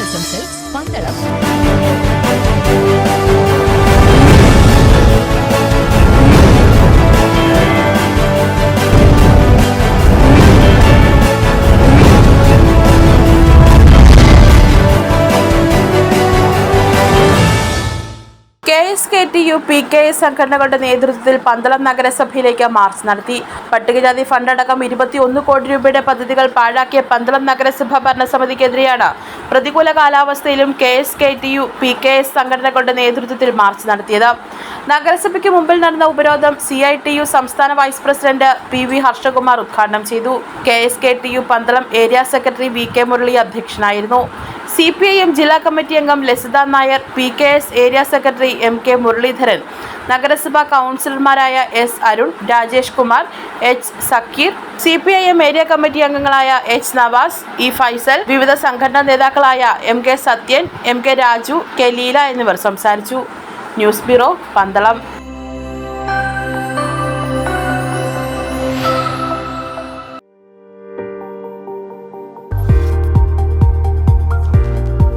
ആശംസകൾ Pandalam K K T U P K S സംഘടനകളുടെ നേതൃത്വത്തിൽ പന്തളം നഗരസഭയിലേക്ക് മാർച്ച് നടത്തി. പട്ടികജാതി ഫണ്ടടക്കം ഇരുപത്തിയൊന്ന് കോടി രൂപയുടെ പദ്ധതികൾ പാഴാക്കിയ പന്തളം നഗരസഭ ഭരണസമിതിക്കെതിരെയാണ് പ്രതികൂല കാലാവസ്ഥയിലും K S K T U P K S സംഘടനകളുടെ നേതൃത്വത്തിൽ മാർച്ച് നടത്തിയത്. നഗരസഭയ്ക്ക് മുമ്പിൽ നടന്ന ഉപരോധം സി ഐ ടി യു സംസ്ഥാന vice president P V Harshakumar ഉദ്ഘാടനം ചെയ്തു. K S K T U Pandalam area secretary V K Murali അധ്യക്ഷനായിരുന്നു. സി പി ഐ എം ജില്ലാ കമ്മിറ്റി അംഗം Lasitha Nair P K S area secretary M K Muralidharan നഗരസഭാ കൗൺസിലർമാരായ S Arun Rajesh Kumar H Sakeer C P I M area committee അംഗങ്ങളായ H Navas E Faisal വിവിധ സംഘടനാ നേതാക്കളായ M K Sathyan M K Raju K Leela എന്നിവർ സംസാരിച്ചു. News bureau Pandalam.